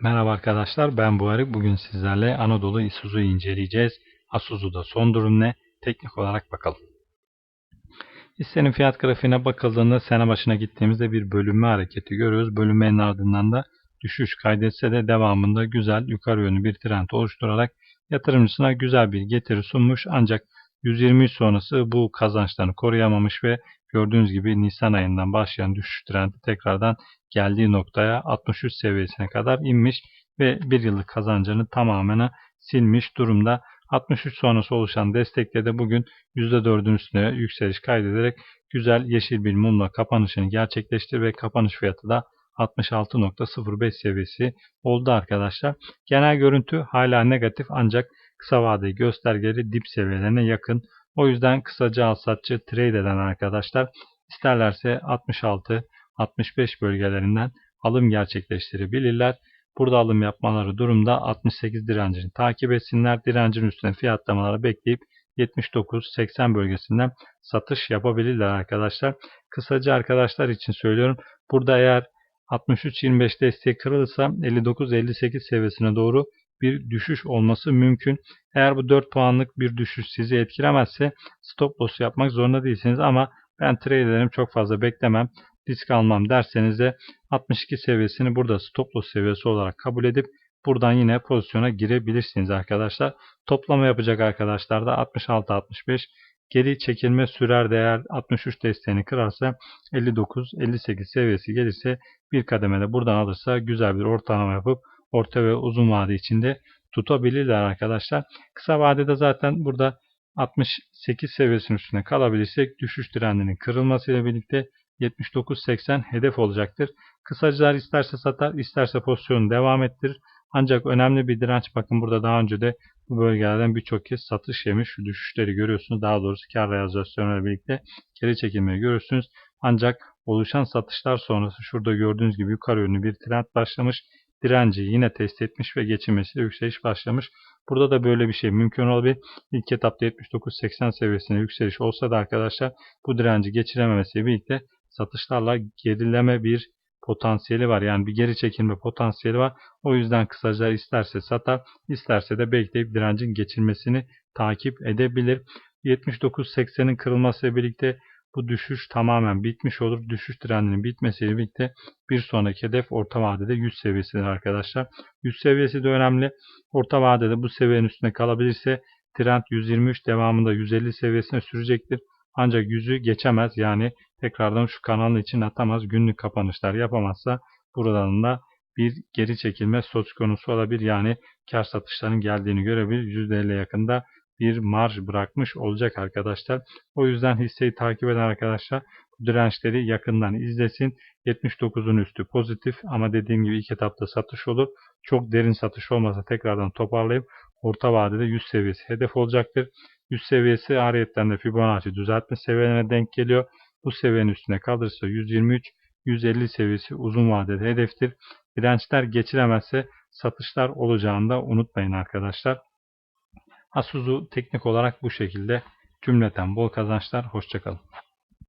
Merhaba arkadaşlar ben Buharı. Bugün sizlerle Anadolu Isuzu'yu inceleyeceğiz. Isuzu'da son durum ne? Teknik olarak bakalım. Hissenin fiyat grafiğine bakıldığında sene başına gittiğimizde bir bölünme hareketi görüyoruz. Bölünmenin ardından da düşüş kaydetse de devamında güzel yukarı yönlü bir trend oluşturarak yatırımcısına güzel bir getiri sunmuş. Ancak 123 sonrası bu kazançlarını koruyamamış ve gördüğünüz gibi Nisan ayından başlayan düşüş trendi tekrardan geldiği noktaya 63 seviyesine kadar inmiş ve bir yıllık kazancını tamamen silmiş durumda. 63 sonrası oluşan destekle de bugün %4'ün üstüne yükseliş kaydederek güzel yeşil bir mumla kapanışını gerçekleştir ve kapanış fiyatı da 66.05 seviyesi oldu arkadaşlar. Genel görüntü hala negatif ancak kısa vadeli göstergeleri dip seviyelerine yakın. O yüzden kısaca al satçı trade eden arkadaşlar isterlerse 66 65 bölgelerinden alım gerçekleştirebilirler. Burada alım yapmaları durumda 68 direncini takip etsinler. Direncin üstüne fiyatlamaları bekleyip 79-80 bölgesinden satış yapabilirler arkadaşlar. Kısaca arkadaşlar için söylüyorum. Burada eğer 63-25 desteği kırılırsa 59-58 seviyesine doğru bir düşüş olması mümkün. Eğer bu 4 puanlık bir düşüş sizi etkilemezse stop loss yapmak zorunda değilsiniz ama ben traderlerim çok fazla beklemem risk almam derseniz de 62 seviyesini burada stop loss seviyesi olarak kabul edip buradan yine pozisyona girebilirsiniz arkadaşlar. Toplama yapacak arkadaşlar da 66-65 geri çekilme sürer değer 63 desteğini kırarsa 59-58 seviyesi gelirse bir kademede buradan alırsa güzel bir ortalama yapıp orta ve uzun vade içinde tutabilirler arkadaşlar. Kısa vadede zaten burada 68 seviyesinin üstüne kalabilirsek düşüş trendinin kırılmasıyla birlikte 79.80 hedef olacaktır. Kısacılar isterse satar, isterse pozisyonu devam ettirir. Ancak önemli bir direnç bakın burada daha önce de bu bölgelerden birçok kez satış yemiş. Şu düşüşleri görüyorsunuz. Daha doğrusu kar realizasyonuyla birlikte geri çekilmeyi görürsünüz. Ancak oluşan satışlar sonrası şurada gördüğünüz gibi yukarı yönlü bir trend başlamış. Direnci yine test etmiş ve geçilmesiyle yükseliş başlamış. Burada da böyle bir şey mümkün olabilir. İlk etapta 79-80 seviyesine yükseliş olsa da arkadaşlar bu direnci geçirememesiyle birlikte satışlarla gerileme bir potansiyeli var. Yani bir geri çekilme potansiyeli var. O yüzden kısaca isterse satar, isterse de bekleyip direncin geçilmesini takip edebilir. 79.80'in kırılmasıyla birlikte bu düşüş tamamen bitmiş olur. Düşüş trendinin bitmesiyle birlikte bir sonraki hedef orta vadede 100 seviyesidir arkadaşlar. 100 seviyesi de önemli. Orta vadede bu seviyenin üstüne kalabilirse trend 123 devamında 150 seviyesine sürecektir. Ancak yüzü geçemez. Yani tekrardan şu kanalın için atamaz. Günlük kapanışlar yapamazsa buradan da bir geri çekilme söz konusu olabilir. Yani kar satışlarının geldiğini görebilir. %50 yakında bir marj bırakmış olacak arkadaşlar. O yüzden hisseyi takip eden arkadaşlar dirençleri yakından izlesin. 79'un üstü pozitif ama dediğim gibi ilk etapta satış olur. Çok derin satış olmasa tekrardan toparlayıp orta vadede 100 seviyesi hedef olacaktır. 100 seviyesi ariyetten de Fibonacci düzeltme seviyelerine denk geliyor. Bu seviyenin üstüne kalırsa 123 150 seviyesi uzun vadede hedeftir. Dirençler geçilemezse satışlar olacağını da unutmayın arkadaşlar. Asuzu teknik olarak bu şekilde cümleten bol kazançlar. Hoşçakalın.